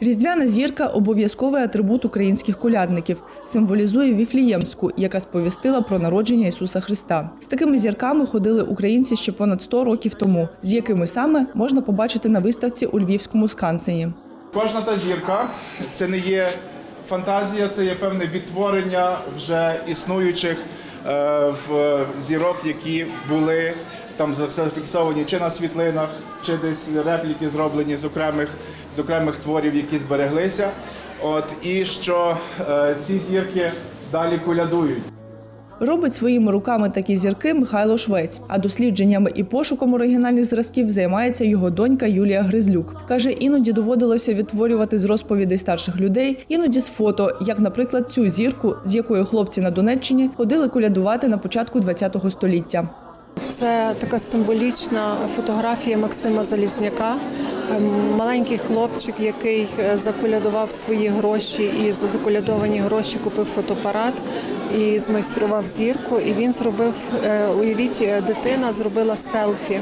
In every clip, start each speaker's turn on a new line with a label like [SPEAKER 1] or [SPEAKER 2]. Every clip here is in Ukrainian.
[SPEAKER 1] Різдвяна зірка обов'язковий атрибут українських колядників, символізує Віфліємську, яка сповістила про народження Ісуса Христа. З такими зірками ходили українці ще понад 100 років тому, з якими саме можна побачити на виставці у Львівському скансені.
[SPEAKER 2] Кожна та зірка це не є фантазія, це є певне відтворення вже існуючих е, зірок, які були там зафіксовані чи на світлинах, чи десь репліки зроблені з окремих з окремих творів, які збереглися. От і що е, ці зірки далі колядують.
[SPEAKER 1] Робить своїми руками такі зірки Михайло Швець, а дослідженнями і пошуком оригінальних зразків займається його донька Юлія Гризлюк. Каже, іноді доводилося відтворювати з розповідей старших людей, іноді з фото, як, наприклад, цю зірку, з якою хлопці на Донеччині ходили колядувати на початку ХХ століття.
[SPEAKER 3] Це така символічна фотографія Максима Залізняка. Ем, Маленький хлопчик, який е, заколядував свої гроші і за заколядовані гроші купив фотоапарат і змайстрував зірку. І він зробив, е, уявіть, е, дитина зробила селфі.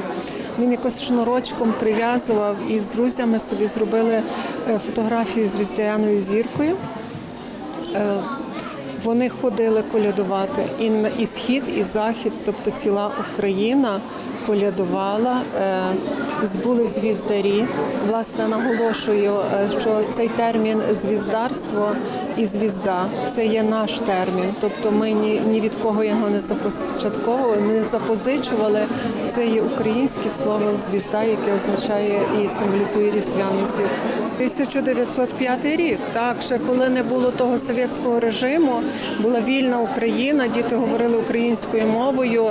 [SPEAKER 3] Він якось шнурочком прив'язував і з друзями собі зробили фотографію з різдвяною зіркою. Вони ходили колядувати і і схід, і захід, тобто ціла Україна колядувала. Е, Були звіздарі. Власне, наголошую, е, що цей термін звіздарство і звізда це є наш термін. Тобто ми ні, ні від кого його не започатковували, не запозичували. Це є українське слово звізда, яке означає і символізує різдвяну зірку. 1905 рік, так ще коли не було того совєтського режиму, була вільна Україна, діти говорили українською мовою,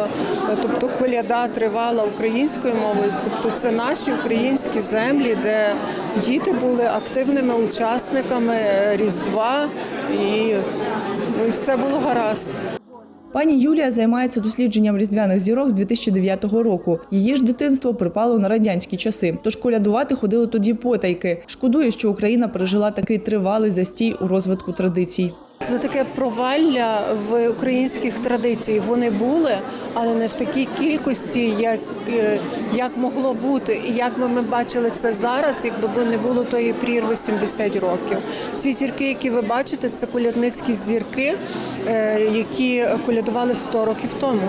[SPEAKER 3] тобто коляда тривала українською мовою. Тобто це наші українські землі, де діти були активними учасниками е, Різдва, ну, і все було гаразд.
[SPEAKER 1] Пані Юлія займається дослідженням різдвяних зірок з 2009 року. Її ж дитинство припало на радянські часи. Тож колядувати ходили тоді потайки. Шкодує, що Україна пережила такий тривалий застій у розвитку традицій.
[SPEAKER 3] Це таке провалля в українських традицій. Вони були, але не в такій кількості, як, е, як могло бути. І як би ми бачили це зараз, якби не було тої прірви 70 років. Ці зірки, які ви бачите, це колядницькі зірки, е, які колядували 100 років тому.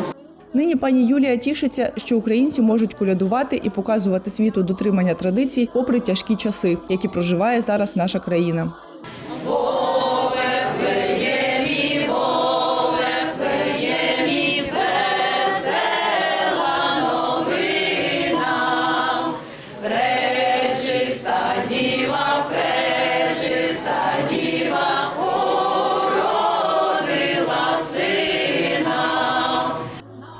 [SPEAKER 1] Нині пані Юлія тішиться, що українці можуть колядувати і показувати світу дотримання традицій, попри тяжкі часи, які проживає зараз наша країна.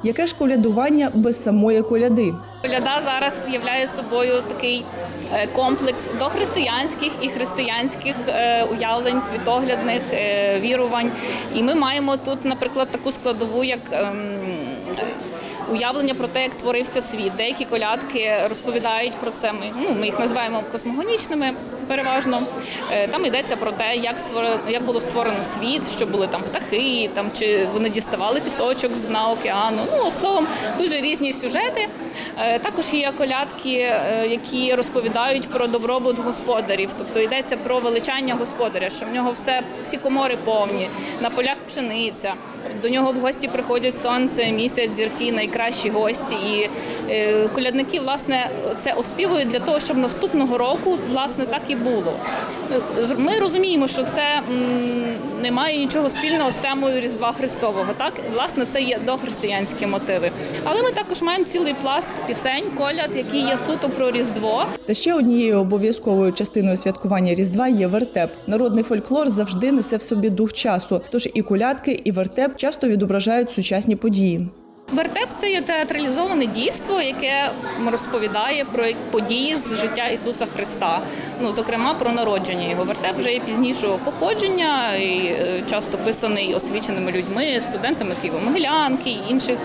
[SPEAKER 1] Яке ж колядування без самої коляди?
[SPEAKER 4] Коляда зараз являє собою такий е, комплекс дохристиянських і християнських е, уявлень, світоглядних е, вірувань. І ми маємо тут, наприклад, таку складову, як ем, уявлення про те, як творився світ. Деякі колядки розповідають про це. Ми, ну, ми їх називаємо космогонічними переважно. Е, Там йдеться про те, як створено, як було створено світ, що були там птахи, там чи вони діставали пісочок з дна океану. Ну словом, дуже різні сюжети. Е, Також є колядки, е, які розповідають про добробут господарів, тобто йдеться про величання господаря, що в нього все всі комори повні, на полях пшениця. До нього в гості приходять сонце, місяць, зірки, найкращі гості. І колядники власне це оспівують для того, щоб наступного року власне так і було. Ми розуміємо, що це не має нічого спільного з темою Різдва Христового. Так, власне, це є дохристиянські мотиви. Але ми також маємо цілий пласт пісень, коляд, які є суто про Різдво.
[SPEAKER 1] Та ще однією обов'язковою частиною святкування Різдва є вертеп. Народний фольклор завжди несе в собі дух часу. Тож і колядки, і вертеп часто відображають сучасні події.
[SPEAKER 4] Вертеп це є театралізоване дійство, яке розповідає про події з життя Ісуса Христа. Ну, зокрема, про народження його. Вертеп вже є пізнішого походження, і е, часто писаний освіченими людьми, студентами Києво-Могилянки інших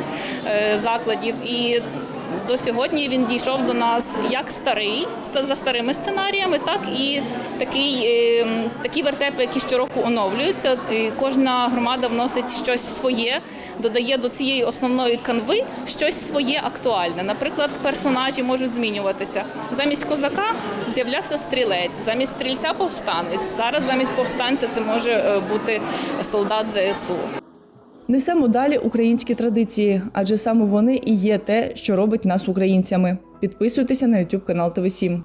[SPEAKER 4] е, закладів. І до сьогодні він дійшов до нас як старий ста- за старими сценаріями, так і такий, е, такі вертепи, які щороку оновлюються. Кожна громада вносить щось своє, додає до цієї основної канви щось своє актуальне. Наприклад, персонажі можуть змінюватися. Замість козака з'являвся стрілець, замість стрільця повстанець. Зараз замість повстанця це може е, бути солдат ЗСУ.
[SPEAKER 1] Несемо далі українські традиції, адже саме вони і є те, що робить нас українцями. Підписуйтеся на YouTube канал ТВ 7